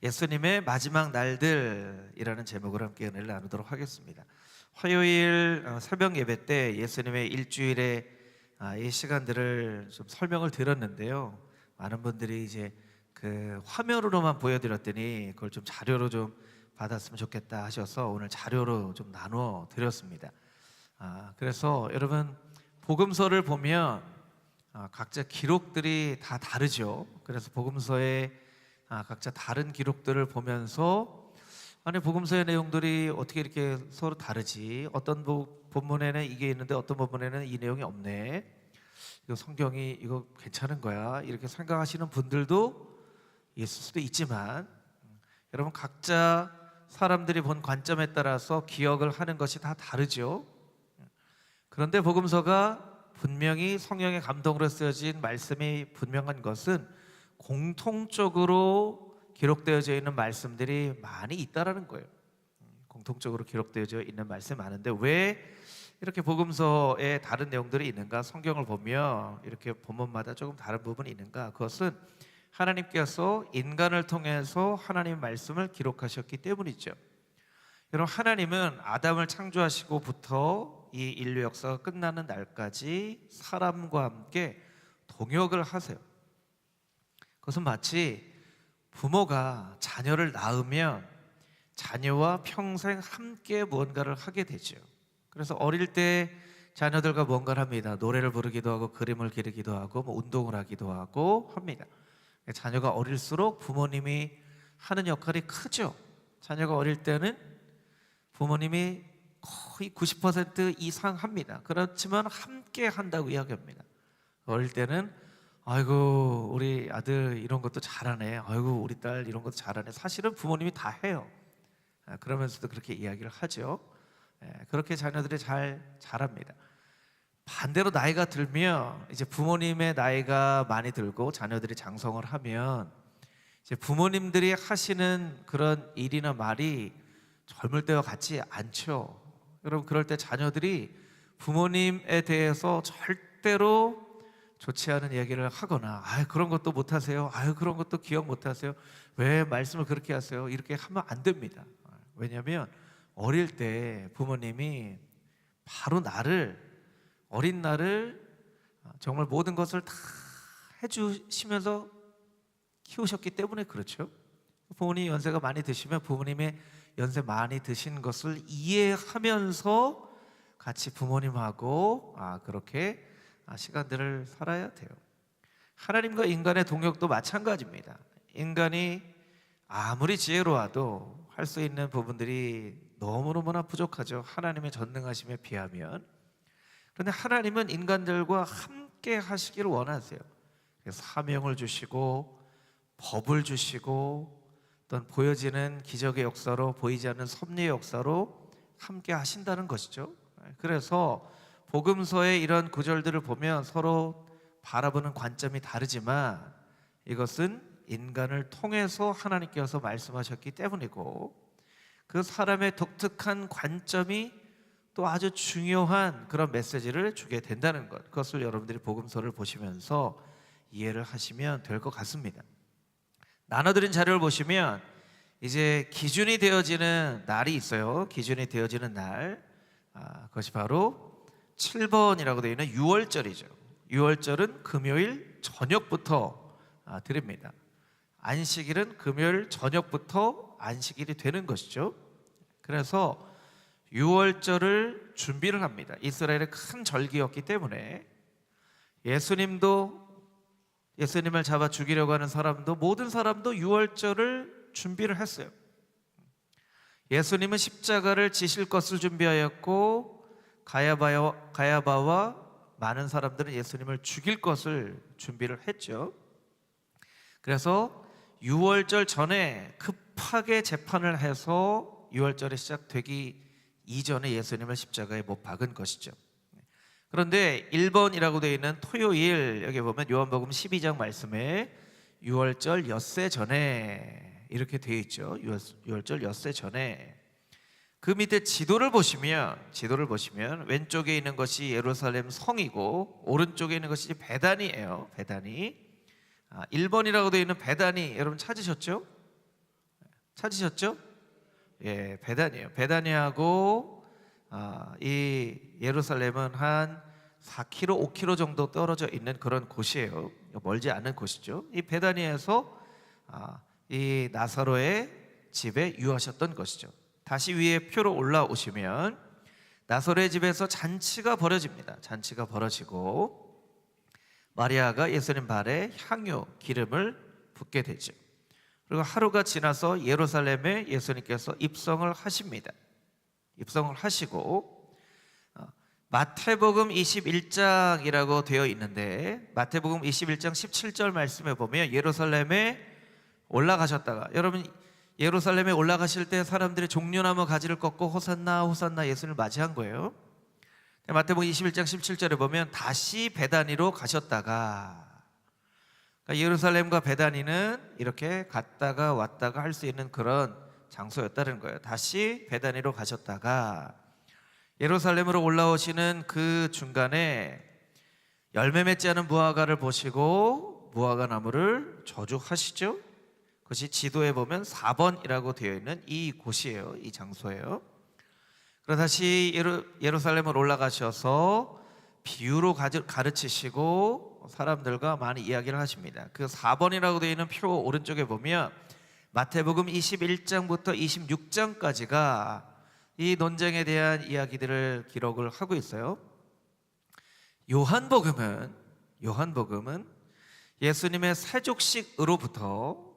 예수님의 마지막 날들이라는 제목으로 함께 은혜를 나누도록 하겠습니다. 화요일 어, 새벽 예배 때 예수님의 일주일의 아, 이 시간들을 좀 설명을 드렸는데요. 많은 분들이 이제 그 화면으로만 보여드렸더니 그걸 좀 자료로 좀 받았으면 좋겠다 하셔서 오늘 자료로 좀 나누어 드렸습니다. 아, 그래서 여러분 복음서를 보면 아, 각자 기록들이 다 다르죠. 그래서 복음서에 아, 각자 다른 기록들을 보면서 아니 복음서의 내용들이 어떻게 이렇게 서로 다르지? 어떤 부- 본문에는 이게 있는데 어떤 본문에는 이 내용이 없네. 이거 성경이 이거 괜찮은 거야. 이렇게 생각하시는 분들도 있을 수도 있지만 음, 여러분 각자 사람들이 본 관점에 따라서 기억을 하는 것이 다 다르죠. 그런데 복음서가 분명히 성령의 감동으로 쓰여진 말씀이 분명한 것은 공통적으로 기록되어져 있는 말씀들이 많이 있다라는 거예요. 음, 공통적으로 기록되어져 있는 말씀이 많은데 왜 이렇게 복음서에 다른 내용들이 있는가? 성경을 보면 이렇게 본문마다 조금 다른 부분이 있는가? 그것은 하나님께서 인간을 통해서 하나님 말씀을 기록하셨기 때문이죠. 여러분 하나님은 아담을 창조하시고부터 이 인류 역사가 끝나는 날까지 사람과 함께 동역을 하세요. 그것은 마치 부모가 자녀를 낳으면 자녀와 평생 함께 무언가를 하게 되죠. 그래서 어릴 때 자녀들과 뭔가를 합니다. 노래를 부르기도 하고 그림을 그리기도 하고 뭐 운동을 하기도 하고 합니다. 자녀가 어릴수록 부모님이 하는 역할이 크죠. 자녀가 어릴 때는 부모님이 거의 90% 이상 합니다. 그렇지만 함께 한다고 이야기합니다. 어릴 때는 아이고 우리 아들 이런 것도 잘하네. 아이고 우리 딸 이런 것도 잘하네. 사실은 부모님이 다 해요. 아, 그러면서도 그렇게 이야기를 하죠. 예, 그렇게 자녀들이 잘 자랍니다. 반대로 나이가 들면 이제 부모님의 나이가 많이 들고 자녀들이 장성을 하면 이제 부모님들이 하시는 그런 일이나 말이 젊을 때와 같지 않죠. 여러분 그럴 때 자녀들이 부모님에 대해서 절대로 좋지 않은 얘기를 하거나 아 그런 것도 못 하세요. 아 그런 것도 기억 못 하세요. 왜 말씀을 그렇게 하세요? 이렇게 하면 안 됩니다. 왜냐하면 어릴 때 부모님이 바로 나를 어린 나를 정말 모든 것을 다 해주시면서 키우셨기 때문에 그렇죠. 부모님 연세가 많이 드시면 부모님의 연세 많이 드신 것을 이해하면서 같이 부모님하고 아 그렇게 아, 시간들을 살아야 돼요. 하나님과 인간의 동역도 마찬가지입니다. 인간이 아무리 지혜로워도 할 수 있는 부분들이 너무너무나 부족하죠. 하나님의 전능하심에 비하면. 그런데 하나님은 인간들과 함께 하시기를 원하세요. 사명을 주시고 법을 주시고 어떤 보여지는 기적의 역사로 보이지 않는 섭리의 역사로 함께 하신다는 것이죠. 그래서 복음서의 이런 구절들을 보면 서로 바라보는 관점이 다르지만 이것은 인간을 통해서 하나님께서 말씀하셨기 때문이고 그 사람의 독특한 관점이 또 아주 중요한 그런 메시지를 주게 된다는 것. 그것을 여러분들이 복음서를 보시면서 이해를 하시면 될 것 같습니다. 나눠드린 자료를 보시면 이제 기준이 되어지는 날이 있어요. 기준이 되어지는 날. 아, 그것이 바로 7번이라고 되어 있는 6월절이죠. 6월절은 금요일 저녁부터 아, 드립니다. 안식일은 금요일 저녁부터 안식일이 되는 것이죠. 그래서 6월절을 준비를 합니다. 이스라엘의 큰 절기였기 때문에 예수님도 예수님을 잡아 죽이려고 하는 사람도 모든 사람도 6월절을 준비를 했어요. 예수님은 십자가를 지실 것을 준비하였고 가야바와, 가야바와 많은 사람들은 예수님을 죽일 것을 준비를 했죠. 그래서 6월절 전에 급하게 재판을 해서 6월절이 시작되기 이전에 예수님을 십자가에 못 박은 것이죠. 그런데 1번이라고 되어 있는 토요일 여기 보면 요한복음 12장 말씀에 6월절 엿새 전에 이렇게 되어 있죠. 6월절 엿새 전에 그 밑에 지도를 보시면 지도를 보시면 왼쪽에 있는 것이 예루살렘 성이고 오른쪽에 있는 것이 배단이에요. 배단이 아, 1번이라고 되어 있는 배단이 여러분 찾으셨죠? 찾으셨죠? 예, 베다니에요. 베다니하고 아, 이 예루살렘은 한 4km, 5km 정도 떨어져 있는 그런 곳이에요. 멀지 않은 곳이죠. 이 베다니에서 아, 이 나사로의 집에 유하셨던 것이죠. 다시 위에 표로 올라오시면 나사로의 집에서 잔치가 벌어집니다. 잔치가 벌어지고 마리아가 예수님 발에 향유 기름을 붓게 되죠. 그리고 하루가 지나서 예루살렘에 예수님께서 입성을 하십니다. 입성을 하시고 어, 마태복음 21장이라고 되어 있는데 마태복음 21장 17절 말씀에 보면 예루살렘에 올라가셨다가 여러분 예루살렘에 올라가실 때 사람들이 종려나무 가지를 꺾고 호산나 호산나 예수님을 맞이한 거예요. 마태복음 21장 17절에 보면 다시 베다니로 가셨다가 그러니까 예루살렘과 베다니는 이렇게 갔다가 왔다가 할 수 있는 그런 장소였다는 거예요. 다시 베다니로 가셨다가 예루살렘으로 올라오시는 그 중간에 열매 맺지 않은 무화과를 보시고 무화과 나무를 저주하시죠. 그것이 지도에 보면 4번이라고 되어 있는 이 곳이에요. 이 장소예요. 그리고 다시 예루, 예루살렘으로 올라가셔서 비유로 가르- 가르치시고 사람들과 많이 이야기를 하십니다. 그 4번이라고 되어 있는 표 오른쪽에 보면 마태복음 21장부터 26장까지가 이 논쟁에 대한 이야기들을 기록을 하고 있어요. 요한복음은 요한복음은 예수님의 세족식으로부터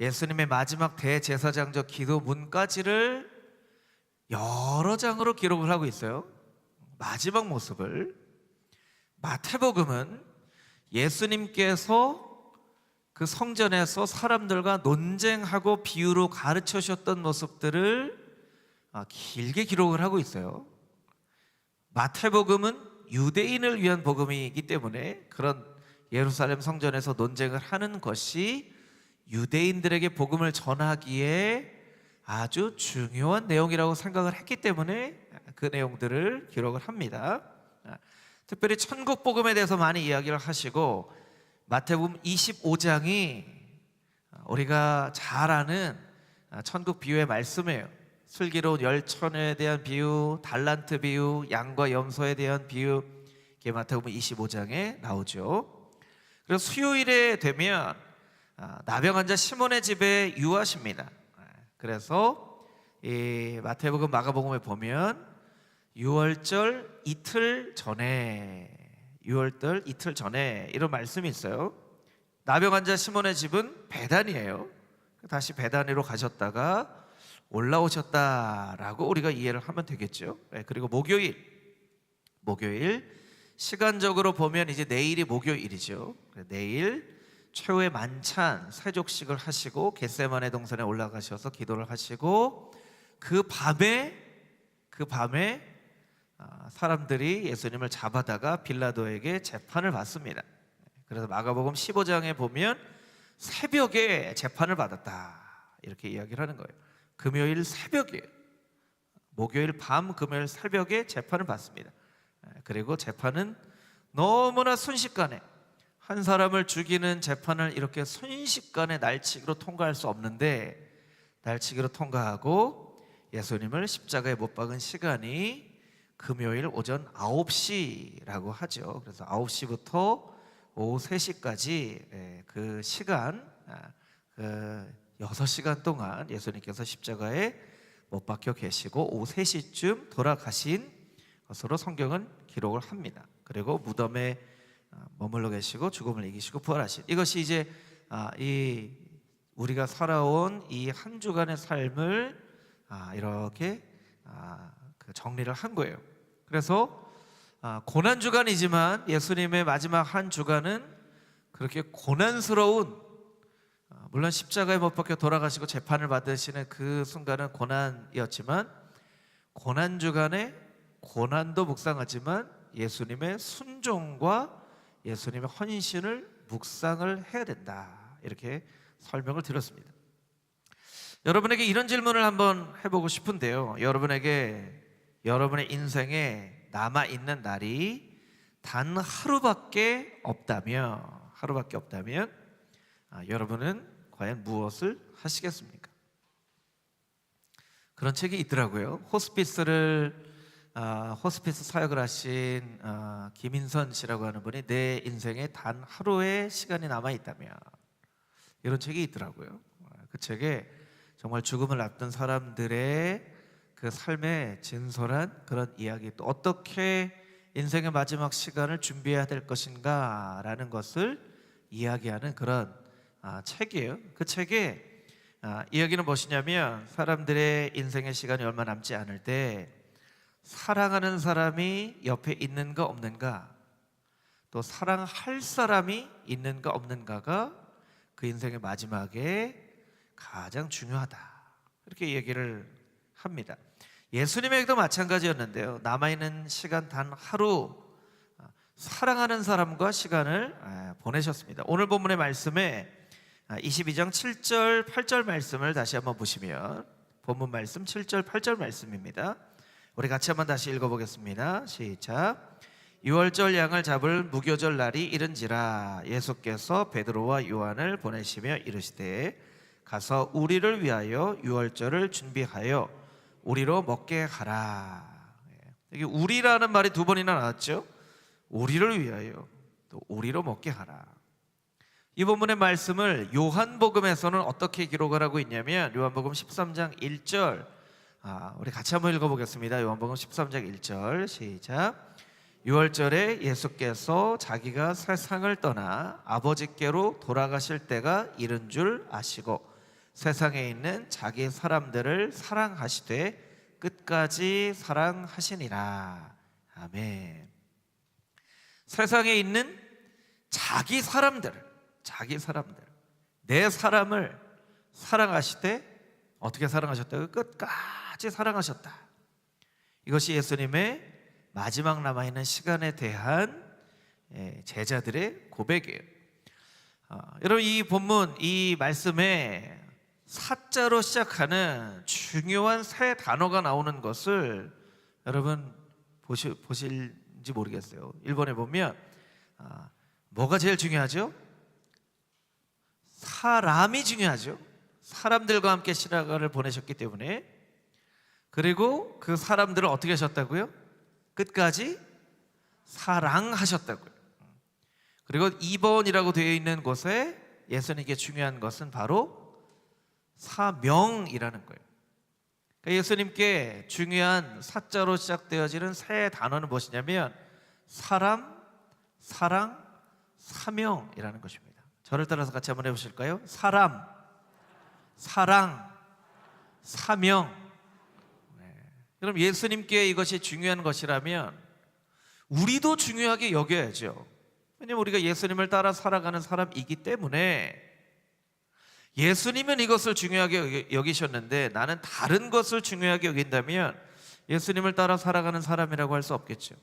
예수님의 마지막 대제사장적 기도 문까지를 여러 장으로 기록을 하고 있어요. 마지막 모습을 마태복음은 예수님께서 그 성전에서 사람들과 논쟁하고 비유로 가르쳐 주셨던 모습들을 아, 길게 기록을 하고 있어요. 마태복음은 유대인을 위한 복음이기 때문에 그런 예루살렘 성전에서 논쟁을 하는 것이 유대인들에게 복음을 전하기에 아주 중요한 내용이라고 생각을 했기 때문에 그 내용들을 기록을 합니다. 아, 특별히 천국 복음에 대해서 많이 이야기를 하시고 마태복음 25장이 우리가 잘 아는 천국 비유의 말씀이에요. 슬기로운 열천에 대한 비유, 달란트 비유, 양과 염소에 대한 비유, 이게 마태복음 25장에 나오죠. 그래서 수요일에 되면 아, 나병 환자 시몬의 집에 유하십니다. 그래서 이 마태복음 마가복음에 보면 6월절 이틀 전에 6월절 이틀 전에 이런 말씀이 있어요. 나병 환자 시몬의 집은 베단이에요. 다시 베단으로 가셨다가 올라오셨다라고 우리가 이해를 하면 되겠죠. 네, 그리고 목요일 목요일 시간적으로 보면 이제 내일이 목요일이죠. 내일 최후의 만찬 세족식을 하시고 겟세마네 동산에 올라가셔서 기도를 하시고 그 밤에 그 밤에 아, 사람들이 예수님을 잡아다가 빌라도에게 재판을 받습니다. 그래서 마가복음 15장에 보면 새벽에 재판을 받았다 이렇게 이야기를 하는 거예요. 금요일 새벽에 목요일 밤 금요일 새벽에 재판을 받습니다. 그리고 재판은 너무나 순식간에 한 사람을 죽이는 재판을 이렇게 순식간에 날치기로 통과할 수 없는데 날치기로 통과하고 예수님을 십자가에 못 박은 시간이 금요일 오전 9시라고 하죠. 그래서 9시부터 오후 3시까지 그 시간 아, 그 6시간 동안 예수님께서 십자가에 못 박혀 계시고 오후 3시쯤 돌아가신 것으로 성경은 기록을 합니다. 그리고 무덤에 아, 머물러 계시고 죽음을 이기시고 부활하신 이것이 이제 아, 이 우리가 살아온 이 한 주간의 삶을 아, 이렇게 그 정리를 한 거예요. 그래서 고난 주간이지만 예수님의 마지막 한 주간은 그렇게 고난스러운 물론 십자가에 못 박혀 돌아가시고 재판을 받으시는 그 순간은 고난이었지만 고난 주간에 고난도 묵상하지만 예수님의 순종과 예수님의 헌신을 묵상을 해야 된다. 이렇게 설명을 드렸습니다. 여러분에게 이런 질문을 한번 해보고 싶은데요. 여러분에게 여러분의 인생에 남아 있는 날이 단 하루밖에 없다면, 하루밖에 없다면, 아, 여러분은 과연 무엇을 하시겠습니까? 그런 책이 있더라고요. 호스피스를 아, 호스피스 사역을 하신 아, 김인선 씨라고 하는 분이 내 인생에 단 하루의 시간이 남아 있다면 이런 책이 있더라고요. 아, 그 책에 정말 죽음을 앞둔 사람들의 그 삶의 진솔한 그런 이야기 또 어떻게 인생의 마지막 시간을 준비해야 될 것인가라는 것을 이야기하는 그런 아, 책이에요. 그 책에 아, 이야기는 무엇이냐면 사람들의 인생의 시간이 얼마 남지 않을 때 사랑하는 사람이 옆에 있는가 없는가 또 사랑할 사람이 있는가 없는가가 그 인생의 마지막에 가장 중요하다 이렇게 얘기를 합니다. 예수님에게도 마찬가지였는데요. 남아있는 시간 단 하루 아, 사랑하는 사람과 시간을 아, 보내셨습니다. 오늘 본문의 말씀에 아, 22장 7절 8절 말씀을 다시 한번 보시면 본문 말씀 7절 8절 말씀입니다. 우리 같이 한번 다시 읽어보겠습니다. 시작. 유월절 양을 잡을 무교절 날이 이른지라 예수께서 베드로와 요한을 보내시며 이르시되 가서 우리를 위하여 유월절을 준비하여 우리로 먹게 하라. 예. 여기 우리라는 말이 두 번이나 나왔죠. 우리를 위하여 또 우리로 먹게 하라. 이 본문의 말씀을 요한복음에서는 어떻게 기록을 하고 있냐면 요한복음 13장 1절 아, 우리 같이 한번 읽어보겠습니다. 요한복음 13장 1절 시작. 6월절에 예수께서 자기가 세상을 떠나 아버지께로 돌아가실 때가 이른 줄 아시고 세상에 있는 자기 사람들을 사랑하시되 끝까지 사랑하시니라. 아멘. 세상에 있는 자기 사람들을 자기 사람들 내 사람을 사랑하시되 어떻게 사랑하셨다고 끝까지 사랑하셨다. 이것이 예수님의 마지막 남아 있는 시간에 대한 예, 제자들의 고백이에요. 아, 여러분 이 본문 이 말씀에 사자로 시작하는 중요한 세 단어가 나오는 것을 여러분 보시, 보실지 모르겠어요. 일본에 보면 아, 뭐가 제일 중요하죠? 사람이 중요하죠. 사람들과 함께 시라가를 보내셨기 때문에 그리고 그 사람들을 어떻게 하셨다고요? 끝까지 사랑하셨다고요. 그리고 2번이라고 되어 있는 곳에 예수님께 중요한 것은 바로 사명이라는 거예요. 그러니까 예수님께 중요한 사자로 시작되어지는 세 단어는 무엇이냐면 사람, 사랑, 사명이라는 것입니다. 저를 따라서 같이 한번 해보실까요? 사람, 사랑, 사명. 네. 그럼 예수님께 이것이 중요한 것이라면 우리도 중요하게 여겨야죠. 왜냐하면 우리가 예수님을 따라 살아가는 사람이기 때문에 예수님은 이것을 중요하게 여기셨는데 나는 다른 것을 중요하게 여긴다면 예수님을 따라 살아가는 사람이라고 할 수 없겠죠.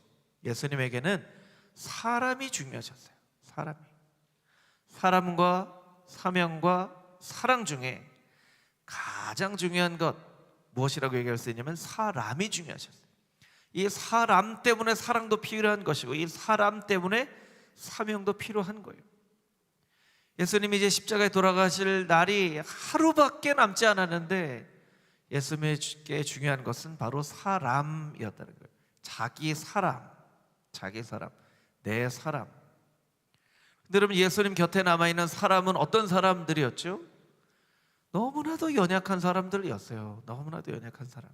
예수님에게는 사람이 중요하셨어요. 사람이. 사람과 사명과 사랑 중에 가장 중요한 것 무엇이라고 얘기할 수 있냐면 사람이 중요하셨어요. 이 사람 때문에 사랑도 필요한 것이고 이 사람 때문에 사명도 필요한 거예요. 예수님이 이제 십자가에 돌아가실 날이 하루밖에 남지 않았는데 예수님께 중요한 것은 바로 사람이었다는 거예요. 자기 사람, 자기 사람, 내 사람. 근데 여러분 예수님 곁에 남아 있는 사람은 어떤 사람들이었죠? 너무나도 연약한 사람들이었어요. 너무나도 연약한 사람.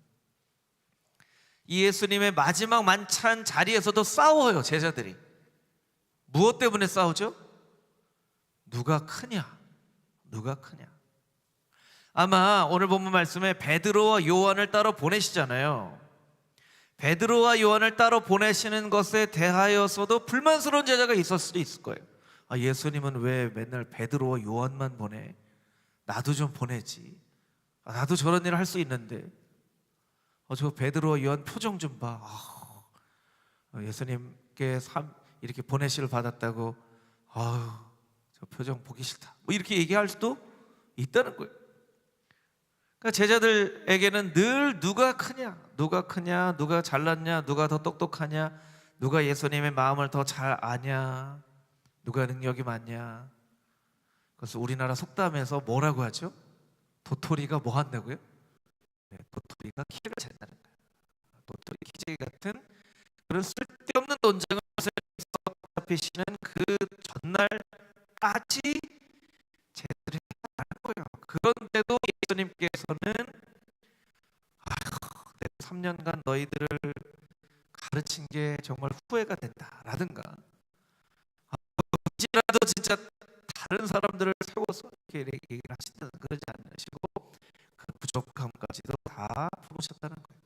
이 예수님의 마지막 만찬 자리에서도 싸워요, 제자들이. 무엇 때문에 싸우죠? 누가 크냐? 누가 크냐? 아마 오늘 본문 말씀에 베드로와 요한을 따로 보내시잖아요. 베드로와 요한을 따로 보내시는 것에 대하여서도 불만스러운 제자가 있을 수도 있을 거예요. 아, 예수님은 왜 맨날 베드로와 요한만 보내? 나도 좀 보내지. 아, 나도 저런 일을 할 수 있는데. 어, 저 베드로와 요한 표정 좀 봐. 아, 어, 예수님께 삼, 이렇게 보내시를 받았다고. 아유, 저 표정 보기 싫다. 뭐 이렇게 얘기할 수도 있다는 거예요. 그러니까 제자들에게는 늘 누가 크냐, 누가 크냐, 누가 잘났냐, 누가 더 똑똑하냐, 누가 예수님의 마음을 더 잘 아냐, 누가 능력이 많냐. 그래서 우리나라 속담에서 뭐라고 하죠? 도토리가 뭐 한다고요? 네, 도토리가 키를 잰다는 거예요. 도토리 키재기 같은 그런 쓸데없는 논쟁을 잡히시는 그 전날까지 제대로 했다는 거예요. 그런데도 예수님께서는 아휴, 내가 3년간 너희들을 가르친 게 정말 후회가 된다라든가 아, 이제라도 진짜 다른 사람들을 세워서 이렇게 얘기를 하시는 그러지 않으시고 그 부족함까지도 다 품으셨다는 거예요.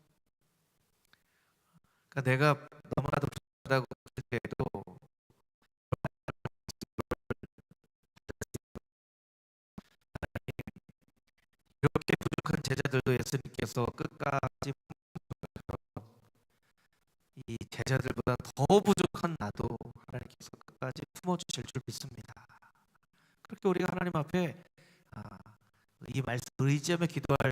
그러니까 내가 너무나도 부족하다고 할 때에도 이렇게 부족한 제자들도 예수님께서 끝까지 이 제자들보다 더 부족한 나도 하나님께서 끝까지 품어주실 줄 믿습니다. 그렇게 우리가 하나님 앞에 아, 이 말씀 의지하며 기도할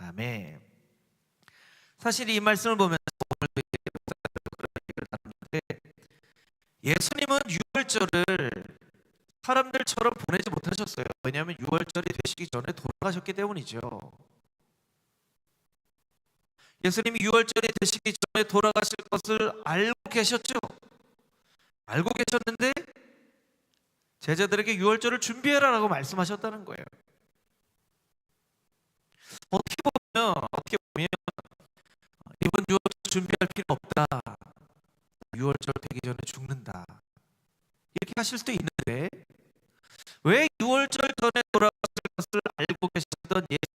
아멘. 사실 이 말씀을 보면서 예수님은 유월절을 사람들처럼 보내지 못하셨어요. 왜냐하면 유월절이 되시기 전에 돌아가셨기 때문이죠. 예수님이 유월절이 되시기 전에 돌아가실 것을 알고 계셨죠. 알고 계셨는데 제자들에게 유월절을 준비해라라고 말씀하셨다는 거예요. 어떻게 보면 어떻게 보면 이번 유월절 준비할 필요 없다. 유월절 되기 전에 죽는다. 이렇게 하실 수도 있는데 왜 유월절 전에 돌아갔을 것을 알고 계셨던 예수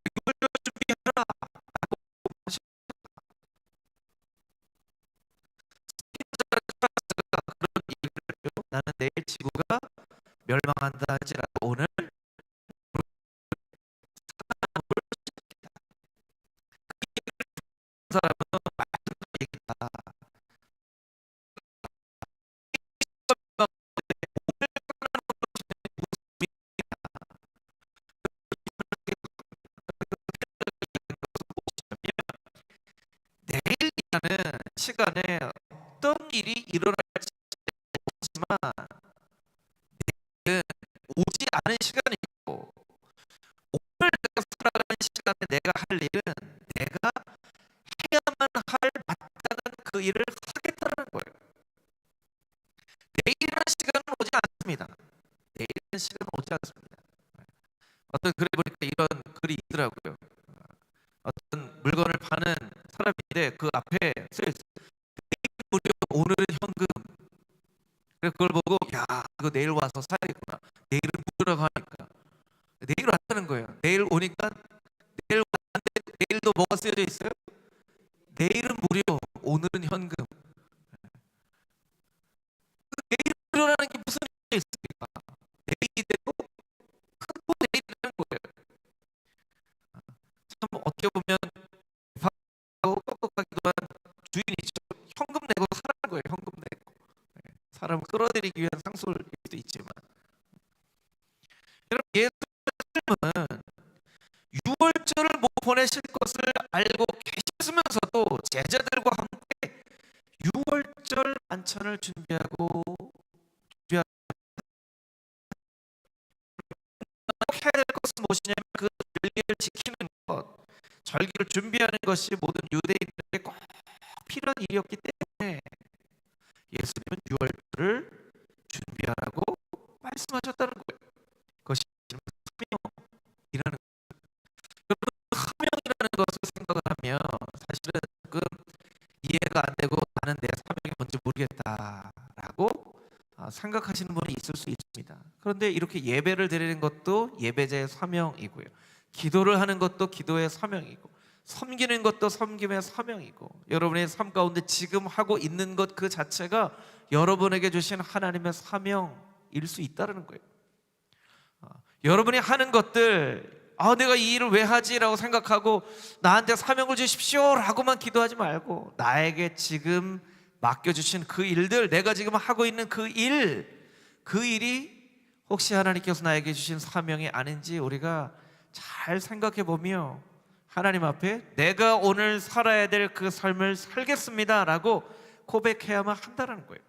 유월절 준비해라 라고 해요. 나는 내일 지구 글이 있더라고요. 어떤 물건을 파는 사람인데 그 앞에 써 있어요. 무료 오늘은 현금. 그걸 보고 야 이거 내일 와서 사야 시간을 준비하고 준비하고 해야 될 것은 무엇이냐면 그 절기를 지키는 것, 절기를 준비하는 것이 모든 유대인들에게 꼭 필요한 일이었기 때문에. 그런데 이렇게 예배를 드리는 것도 예배자의 사명이고요. 기도를 하는 것도 기도의 사명이고 섬기는 것도 섬김의 사명이고 여러분의 삶 가운데 지금 하고 있는 것 그 자체가 여러분에게 주신 하나님의 사명일 수 있다는 거예요. 아, 여러분이 하는 것들 아 내가 이 일을 왜 하지라고 생각하고 나한테 사명을 주십시오라고만 기도하지 말고 나에게 지금 맡겨주신 그 일들 내가 지금 하고 있는 그 일 그 일이 혹시 하나님께서 나에게 주신 사명이 아닌지 우리가 잘 생각해 보며 하나님 앞에 내가 오늘 살아야 될 그 삶을 살겠습니다라고 고백해야만 한다는 거예요.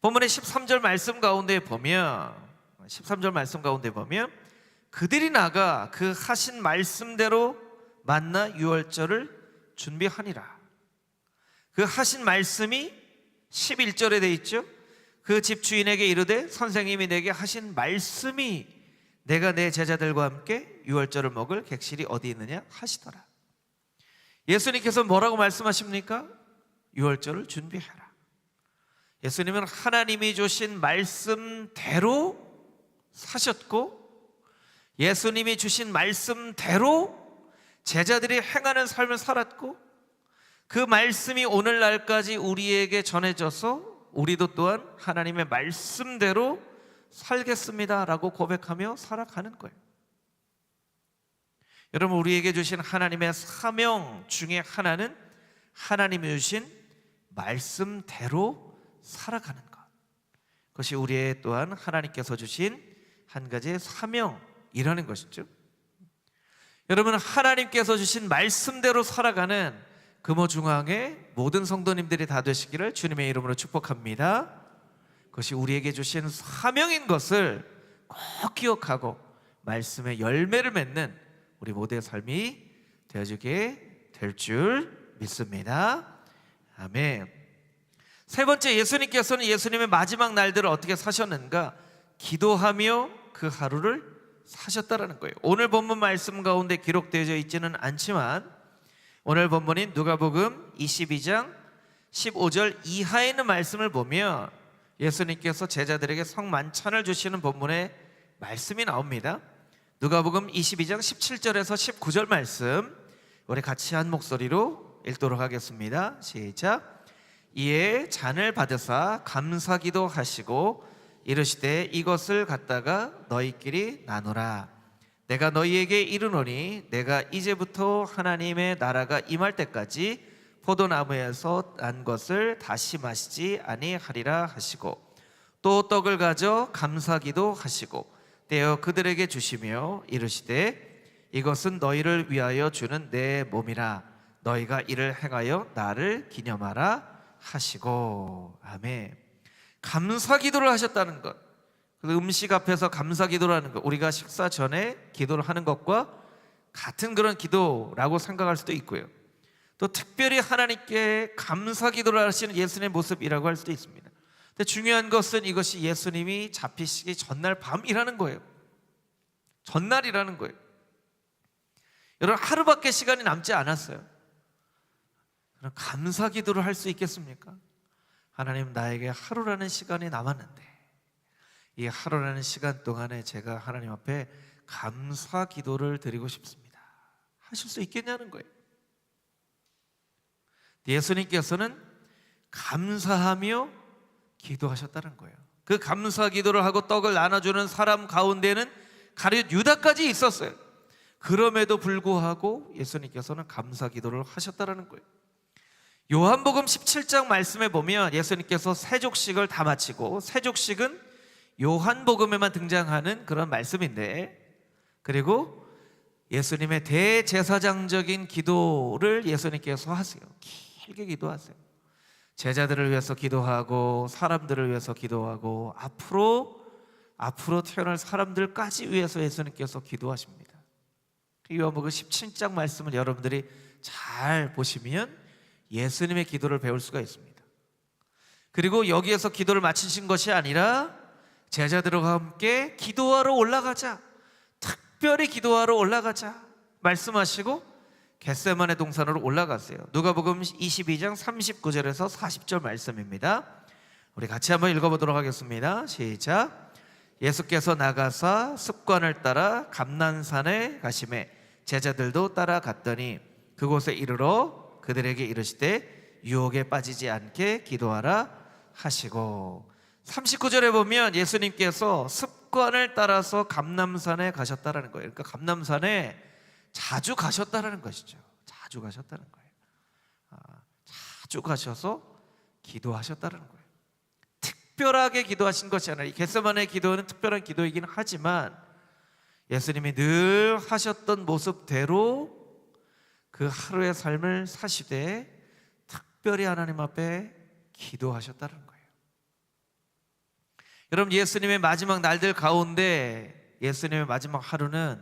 본문의 13절 말씀 가운데 보면 13절 말씀 가운데 보면 그들이 나가 그 하신 말씀대로 만나 유월절을 준비하니라. 그 하신 말씀이 11절에 돼 있죠. 그 집 주인에게 이르되 선생님이 내게 하신 말씀이 내가 내 제자들과 함께 유월절을 먹을 객실이 어디 있느냐 하시더라. 예수님께서 뭐라고 말씀하십니까? 유월절을 준비해라. 예수님은 하나님이 주신 말씀대로 사셨고 예수님이 주신 말씀대로 제자들이 행하는 삶을 살았고 그 말씀이 오늘날까지 우리에게 전해져서 우리도 또한 하나님의 말씀대로 살겠습니다라고 고백하며 살아가는 거예요. 여러분 우리에게 주신 하나님의 사명 중에 하나는 하나님이 주신 말씀대로 살아가는 것. 그것이 우리의 또한 하나님께서 주신 한 가지의 사명이라는 것이죠. 여러분 하나님께서 주신 말씀대로 살아가는 금호 중앙의 모든 성도님들이 다 되시기를 주님의 이름으로 축복합니다. 그것이 우리에게 주신 사명인 것을 꼭 기억하고 말씀의 열매를 맺는 우리 모두의 삶이 되어지게 될 줄 믿습니다. 아멘. 세 번째 예수님께서는 예수님의 마지막 날들을 어떻게 사셨는가? 기도하며 그 하루를 사셨다라는 거예요. 오늘 본문 말씀 가운데 기록되어 있지는 않지만 오늘 본문인 누가복음 22장 15절 이하에 있는 말씀을 보면 예수님께서 제자들에게 성만찬을 주시는 본문에 말씀이 나옵니다. 누가복음 22장 17절에서 19절 말씀 우리 같이 한 목소리로 읽도록 하겠습니다. 시작. 이에 잔을 받으사 감사기도 하시고 이르시되 이것을 갖다가 너희끼리 나누라. 내가 너희에게 이르노니 내가 이제부터 하나님의 나라가 임할 때까지 포도나무에서 난 것을 다시 마시지 아니하리라 하시고 또 떡을 가져 감사기도 하시고 떼어 그들에게 주시며 이르시되 이것은 너희를 위하여 주는 내 몸이라 너희가 이를 행하여 나를 기념하라 하시고 아멘. 감사 기도를 하셨다는 것. 그 음식 앞에서 감사 기도를 하는 것. 우리가 식사 전에 기도를 하는 것과 같은 그런 기도라고 생각할 수도 있고요. 또 특별히 하나님께 감사 기도를 하시는 예수님의 모습이라고 할 수도 있습니다. 근데 중요한 것은 이것이 예수님이 잡히시기 전날 밤이라는 거예요. 전날이라는 거예요. 여러분 하루밖에 시간이 남지 않았어요. 그럼 감사 기도를 할 수 있겠습니까? 하나님 나에게 하루라는 시간이 남았는데 이 하루라는 시간 동안에 제가 하나님 앞에 감사 기도를 드리고 싶습니다. 하실 수 있겠냐는 거예요. 예수님께서는 감사하며 기도하셨다는 거예요. 그 감사 기도를 하고 떡을 나눠주는 사람 가운데는 가룟 유다까지 있었어요. 그럼에도 불구하고 예수님께서는 감사 기도를 하셨다는 거예요. 요한복음 17장 말씀에 보면 예수님께서 세 족식을 다 마치고 세 족식은 요한복음에만 등장하는 그런 말씀인데 그리고 예수님의 대제사장적인 기도를 예수님께서 하세요. 길게 기도하세요. 제자들을 위해서 기도하고 사람들을 위해서 기도하고 앞으로 앞으로 태어날 사람들까지 위해서 예수님께서 기도하십니다. 요한복음 17장 말씀을 여러분들이 잘 보시면 예수님의 기도를 배울 수가 있습니다. 그리고 여기에서 기도를 마치신 것이 아니라 제자들과 함께 기도하러 올라가자. 특별히 기도하러 올라가자. 말씀하시고 겟세만의 동산으로 올라갔어요. 누가복음 22장 39절에서 40절 말씀입니다. 우리 같이 한번 읽어보도록 하겠습니다. 시작. 예수께서 나가사 습관을 따라 감난산에 가심에 제자들도 따라갔더니 그곳에 이르러 그들에게 이르시되 유혹에 빠지지 않게 기도하라 하시고 39절에 보면 예수님께서 습관을 따라서 감남산에 가셨다라는 거예요. 그러니까 감남산에 자주 가셨다라는 것이죠. 자주 가셨다는 거예요. 아, 자주 가셔서 기도하셨다는 거예요. 특별하게 기도하신 것이 아니라 이 겟세만의 기도는 특별한 기도이긴 하지만 예수님이 늘 하셨던 모습대로 그 하루의 삶을 사시되 특별히 하나님 앞에 기도하셨다는 거예요. 여러분 예수님의 마지막 날들 가운데 예수님의 마지막 하루는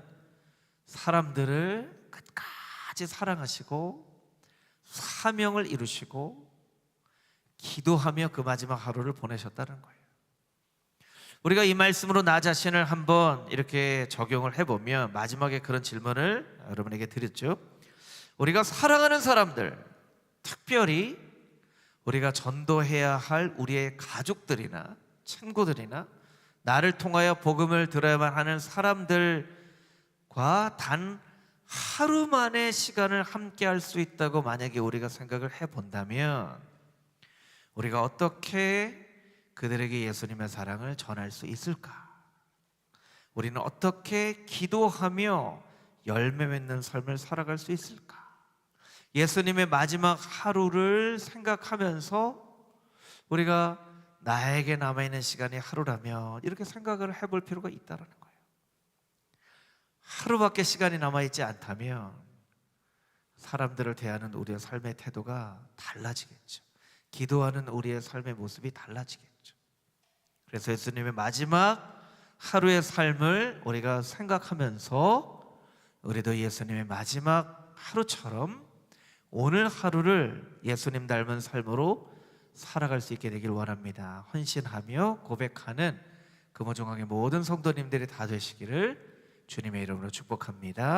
사람들을 끝까지 사랑하시고 사명을 이루시고 기도하며 그 마지막 하루를 보내셨다는 거예요. 우리가 이 말씀으로 나 자신을 한번 이렇게 적용을 해보면 마지막에 그런 질문을 여러분에게 드렸죠. 우리가 사랑하는 사람들, 특별히 우리가 전도해야 할 우리의 가족들이나 친구들이나 나를 통하여 복음을 들어야만 하는 사람들과 단 하루만의 시간을 함께 할 수 있다고 만약에 우리가 생각을 해 본다면 우리가 어떻게 그들에게 예수님의 사랑을 전할 수 있을까? 우리는 어떻게 기도하며 열매 맺는 삶을 살아갈 수 있을까? 예수님의 마지막 하루를 생각하면서 우리가 나에게 남아있는 시간이 하루라면 이렇게 생각을 해볼 필요가 있다는 거예요. 하루밖에 시간이 남아있지 않다면 사람들을 대하는 우리의 삶의 태도가 달라지겠죠. 기도하는 우리의 삶의 모습이 달라지겠죠. 그래서 예수님의 마지막 하루의 삶을 우리가 생각하면서 우리도 예수님의 마지막 하루처럼 오늘 하루를 예수님 닮은 삶으로 살아갈 수 있게 되길 원합니다. 헌신하며 고백하는 금호중앙의 모든 성도님들이 다 되시기를 주님의 이름으로 축복합니다.